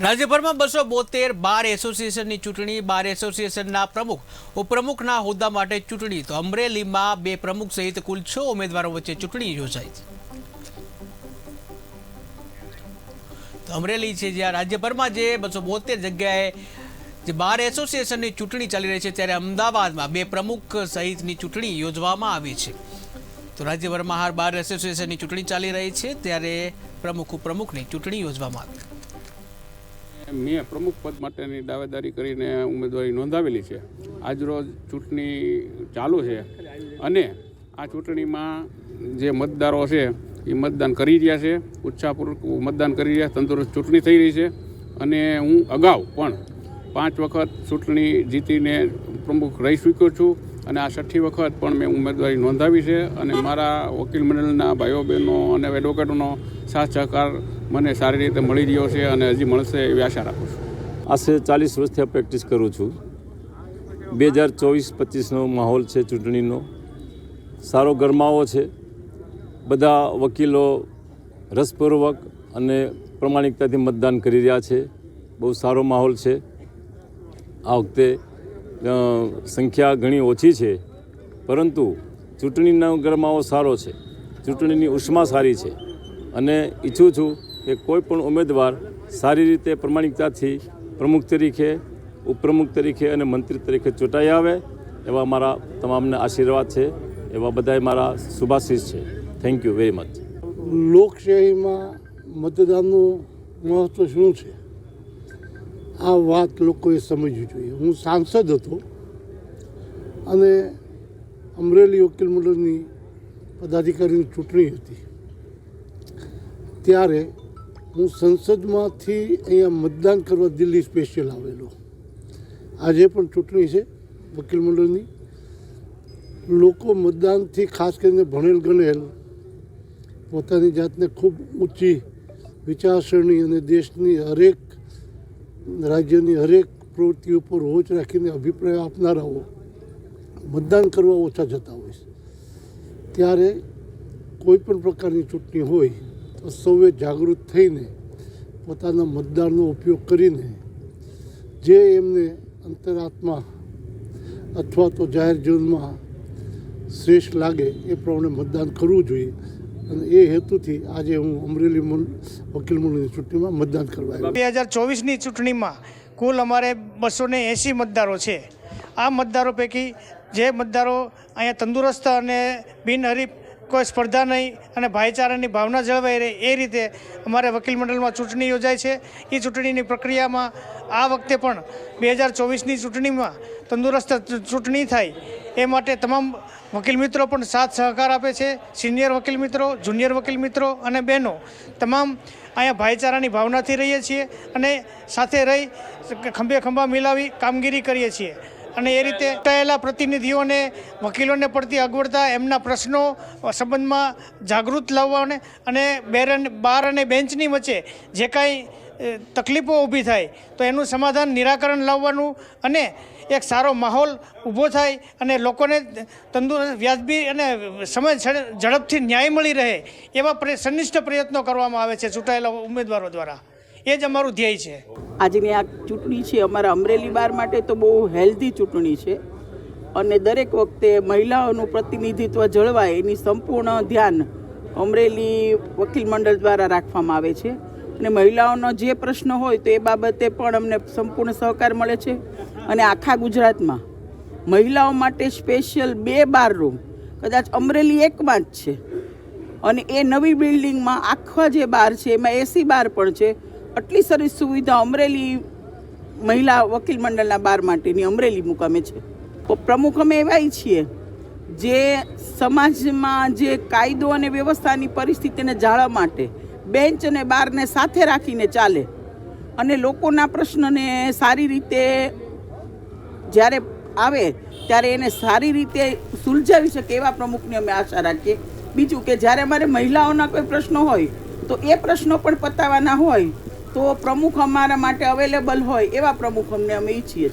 રાજ્યભરમાં બસો બોતેર બાર એસોસિએશનની ચૂંટણી, બાર એસોસિએશનના પ્રમુખ, ઉપપ્રમુખના હોદ્દા માટે ચૂંટણી. તો અમરેલીમાં બે પ્રમુખ સહિત કુલ છ ઉમેદવારો વચ્ચે ચૂંટણી યોજાઈ તો અમરેલી છે જ્યાં રાજ્યભરમાં જે બસો બોતેર જગ્યાએ જે બાર એસોસિએશનની ચૂંટણી ચાલી રહી છે, ત્યારે અમદાવાદમાં બે પ્રમુખ સહિતની ચૂંટણી યોજવામાં આવી છે. તો રાજ્યભરમાં હાર બાર એસોસિએશનની ચૂંટણી ચાલી રહી છે, ત્યારે પ્રમુખ, ઉપપ્રમુખની ચૂંટણી યોજવામાં આવી. મેં પ્રમુખ પદ માટેની દાવેદારી કરીને ઉમેદવારી નોંધાવેલી છે. આજરોજ ચૂંટણી ચાલુ છે અને આ ચૂંટણીમાં જે મતદારો છે એ મતદાન કરી રહ્યા છે. ઉત્સાહપૂર્વક મતદાન કરી રહ્યા, તંદુરસ્ત ચૂંટણી થઈ રહી છે અને હું અગાઉ પણ પાંચ વખત ચૂંટણી જીતીને પ્રમુખ રહી ચૂક્યો છું. અને આ છઠ્ઠી વખત પણ મેં ઉમેદવારી નોંધાવી છે અને મારા વકીલ મંડળના ભાઈઓ બહેનો અને એડવોકેટોનો સાથ સહકાર મને સારી રીતે મળી રહ્યો છે અને હજી મળશે એવી આશા રાખું છું. આશરે ચાલીસ વર્ષથી પ્રેક્ટિસ કરું છું. બે હજાર ચોવીસ પચીસનો માહોલ છે ચૂંટણીનો. સારો ગરમાવો છે. બધા વકીલો રસપૂર્વક અને પ્રમાણિકતાથી મતદાન કરી રહ્યા છે. બહુ સારો માહોલ છે. આ વખતે સંખ્યા ઘણી ઓછી છે, પરંતુ ચૂંટણીનો ગરમાવો સારો છે. ચૂંટણીની ઉષ્મા સારી છે. અને ઈચ્છું છું કે કોઈ પણ ઉમેદવાર સારી રીતે પ્રમાણિકતાથી પ્રમુખ તરીકે, ઉપપ્રમુખ તરીકે અને મંત્રી તરીકે ચૂંટાઈ આવે, એવા મારા તમામને આશીર્વાદ છે. એવા બધાય મારા શુભાશીષ છે. થેન્ક યુ વેરી મચ લોકશાહીમાં મતદાનનું મહત્ત્વ શું છે? આ વાત લોકોએ સમજવી જોઈએ. હું સાંસદ હતો અને અમરેલી વકીલ મંડળની પદાધિકારીની ચૂંટણી હતી. ત્યારે હું સંસદમાંથી અહીંયા મતદાન કરવા દિલ્હી સ્પેશિયલ આવેલો. આજે પણ ચૂંટણી છે વકીલ મંડળની. લોકો મતદાનથી ખાસ કરીને ભણેલ ગણેલ પોતાની જાતને ખૂબ ઊંચી વિચારસરણી અને દેશની હરેક રાજ્યની હરેક પ્રવૃત્તિ ઉપર રોજ રાખીને અભિપ્રાય આપનારાઓ મતદાન કરવા ઓછા જતા હોય છે. ત્યારે કોઈ પણ પ્રકારની ચૂંટણી હોય તો સૌએ જાગૃત થઈને પોતાના મતદારનો ઉપયોગ કરીને જે એમને અંતરાત્મા અથવા તો જાહેર જીવનમાં શ્રેષ્ઠ લાગે એ પ્રમાણે મતદાન કરવું જોઈએ. અને એ હેતુથી આજે હું અમરેલી વકીલ મંડળની ચૂંટણીમાં મતદાન કરવા બે હજાર ચોવીસની ચૂંટણીમાં કુલ અમારે બસો ને એંસી મતદારો છે. આ મતદારો પૈકી જે મતદારો અહીંયા તંદુરસ્ત અને બિનહરીફ કોઈ સ્પર્ધા નહીં અને ભાઈચારાની ભાવના જળવાઈ રહે એ રીતે અમારે વકીલ મંડળમાં ચૂંટણી યોજાય છે. એ ચૂંટણીની પ્રક્રિયામાં આ વખતે પણ બે હજાર ચોવીસની ચૂંટણીમાં તંદુરસ્ત ચૂંટણી થાય એ માટે તમામ વકીલ મિત્રો પણ સાથ સહકાર આપે છે. સિનિયર વકીલ મિત્રો, જુનિયર વકીલ મિત્રો અને બહેનો તમામ અહીંયા ભાઈચારાની ભાવનાથી રહીએ છીએ અને સાથે રહી ખંભે ખંભા મિલાવી કામગીરી કરીએ છીએ. અને એ રીતે ચૂંટાયેલા પ્રતિનિધિઓને, વકીલોને પડતી અગવડતા, એમના પ્રશ્નો સંબંધમાં જાગૃત લાવવાને અને બેર બાર અને બેન્ચની વચ્ચે જે કાંઈ તકલીફો ઊભી થાય તો એનું સમાધાન નિરાકરણ લાવવાનું અને એક સારો માહોલ ઊભો થાય અને લોકોને તંદુરસ્ત, વ્યાજબી અને સમય ઝડપથી ન્યાય મળી રહે એવા સંનિષ્ઠ પ્રયત્નો કરવામાં આવે છે ચૂંટાયેલા ઉમેદવારો દ્વારા. એ જ અમારું ધ્યેય છે. આજની આ ચૂંટણી છે, અમારા અમરેલી બાર માટે તો બહુ હેલ્ધી ચૂંટણી છે અને દરેક વખતે મહિલાઓનું પ્રતિનિધિત્વ જળવાય એની સંપૂર્ણ ધ્યાન અમરેલી વકીલ મંડળ દ્વારા રાખવામાં આવે છે. અને મહિલાઓનો જે પ્રશ્ન હોય તો એ બાબતે પણ અમને સંપૂર્ણ સહકાર મળે છે. અને આખા ગુજરાતમાં મહિલાઓ માટે સ્પેશિયલ બે બાર રૂમ કદાચ અમરેલી એકમાં જ છે. અને એ નવી બિલ્ડિંગમાં આખા જે બાર છે, એમાં એસી બાર પણ છે. આટલી સરસ સુવિધા અમરેલી મહિલા વકીલ મંડળના બાર માટેની અમરેલી મુકામે છે. પ્રમુખ અમે એવા છીએ જે સમાજમાં જે કાયદો અને વ્યવસ્થાની પરિસ્થિતિને જાળવવા માટે બેન્ચ અને બારને સાથે રાખીને ચાલે. અને લોકોના પ્રશ્નને સારી રીતે જ્યારે આવે ત્યારે એને સારી રીતે સુલઝાવી શકે એવા પ્રમુખની અમે આશા રાખીએ. બીજું કે જ્યારે અમારે મહિલાઓના કોઈ પ્રશ્નો હોય, તો એ પ્રશ્નો પણ પતાવવાના હોય, તો પ્રમુખ અમારા માટે અવેલેબલ હોય એવા પ્રમુખ અમને અમે ઈચ્છીએ છીએ.